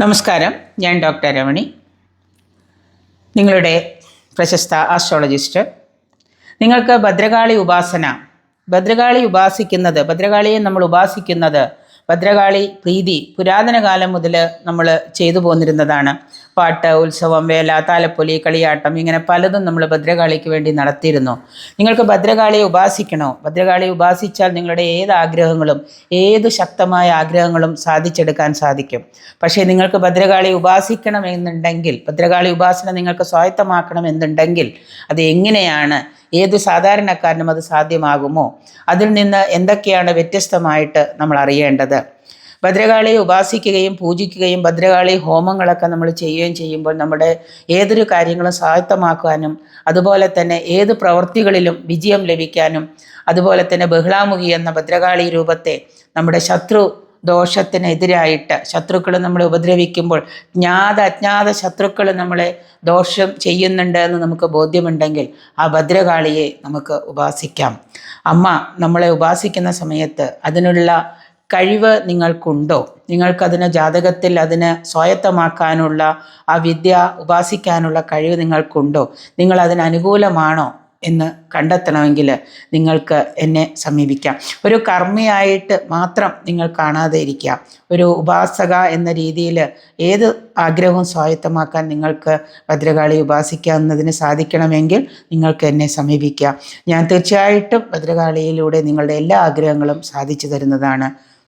നമസ്കാരം. ഞാൻ ഡോക്ടർ രമണി. നിങ്ങളുടെ പ്രശസ്ത ആസ്ട്രോളജിസ്റ്റ്. നിങ്ങൾക്ക് ഭദ്രകാളി ഉപാസന. ഭദ്രകാളി ഉപാസിക്കുന്നത് ഭദ്രകാളിയെ നമ്മൾ ഉപാസിക്കുന്നത് ഭദ്രകാളി പ്രീതി പുരാതന കാലം മുതൽ നമ്മൾ ചെയ്തു പോന്നിരുന്നതാണ്. പാട്ട് ഉത്സവം വേല താലപ്പൊലി കളിയാട്ടം ഇങ്ങനെ പലതും നമ്മൾ ഭദ്രകാളിക്ക് വേണ്ടി നടത്തിയിരുന്നു. നിങ്ങൾക്ക് ഭദ്രകാളിയെ ഉപാസിക്കണോ? ഭദ്രകാളിയെ ഉപാസിച്ചാൽ നിങ്ങളുടെ ഏത് ആഗ്രഹങ്ങളും ഏത് ശക്തമായ ആഗ്രഹങ്ങളും സാധിച്ചെടുക്കാൻ സാധിക്കും. പക്ഷേ നിങ്ങൾക്ക് ഭദ്രകാളിയെ ഉപാസിക്കണം എന്നുണ്ടെങ്കിൽ ഭദ്രകാളി ഉപാസന നിങ്ങൾക്ക് സ്വായത്തമാക്കണം എന്നുണ്ടെങ്കിൽ അത് എങ്ങനെയാണ്? ഏത് സാധാരണക്കാരനും അത് സാധ്യമാകുമോ? അതിൽ നിന്ന് എന്തൊക്കെയാണ് വ്യത്യസ്തമായിട്ട് നമ്മൾ അറിയേണ്ടത്? ഭദ്രകാളിയെ ഉപാസിക്കുകയും പൂജിക്കുകയും ഭദ്രകാളി ഹോമങ്ങളൊക്കെ നമ്മൾ ചെയ്യുകയും ചെയ്യുമ്പോൾ നമ്മുടെ ഏതൊരു കാര്യങ്ങളും സ്വായത്തമാക്കാനും അതുപോലെ തന്നെ ഏത് പ്രവൃത്തികളിലും വിജയം ലഭിക്കാനും അതുപോലെ തന്നെ ബഹുളാമുഖി എന്ന ഭദ്രകാളി രൂപത്തെ നമ്മുടെ ശത്രു ദോഷത്തിനെതിരായിട്ട് ശത്രുക്കൾ നമ്മളെ ഉപദ്രവിക്കുമ്പോൾ ജ്ഞാത അജ്ഞാത ശത്രുക്കൾ നമ്മളെ ദോഷം ചെയ്യുന്നുണ്ട് എന്ന് നമുക്ക് ബോധ്യമുണ്ടെങ്കിൽ ആ ഭദ്രകാളിയെ നമുക്ക് ഉപാസിക്കാം. അമ്മ നമ്മളെ ഉപാസിക്കുന്ന സമയത്ത് അതിനുള്ള കഴിവ് നിങ്ങൾക്കുണ്ടോ? നിങ്ങൾക്കതിന് ജാതകത്തിൽ അതിന് സ്വായത്തമാക്കാനുള്ള ആ വിദ്യ ഉപാസിക്കാനുള്ള കഴിവ് നിങ്ങൾക്കുണ്ടോ? നിങ്ങൾ അതിന് അനുകൂലമാണോ? എന്ന് കണ്ടെത്തണമെങ്കിൽ നിങ്ങൾക്ക് എന്നെ സമീപിക്കാം. ഒരു കർമ്മിയായിട്ട് മാത്രം നിങ്ങൾ കാണാതെ ഇരിക്കുക. ഒരു ഉപാസക എന്ന രീതിയിൽ ഏത് ആഗ്രഹവും സ്വായത്തമാക്കാൻ നിങ്ങൾക്ക് ഭദ്രകാളി ഉപാസിക്കാവുന്നതിന് സാധിക്കണമെങ്കിൽ നിങ്ങൾക്ക് എന്നെ സമീപിക്കാം. ഞാൻ തീർച്ചയായിട്ടും ഭദ്രകാളിയിലൂടെ നിങ്ങളുടെ എല്ലാ ആഗ്രഹങ്ങളും സാധിച്ചു തരുന്നതാണ്.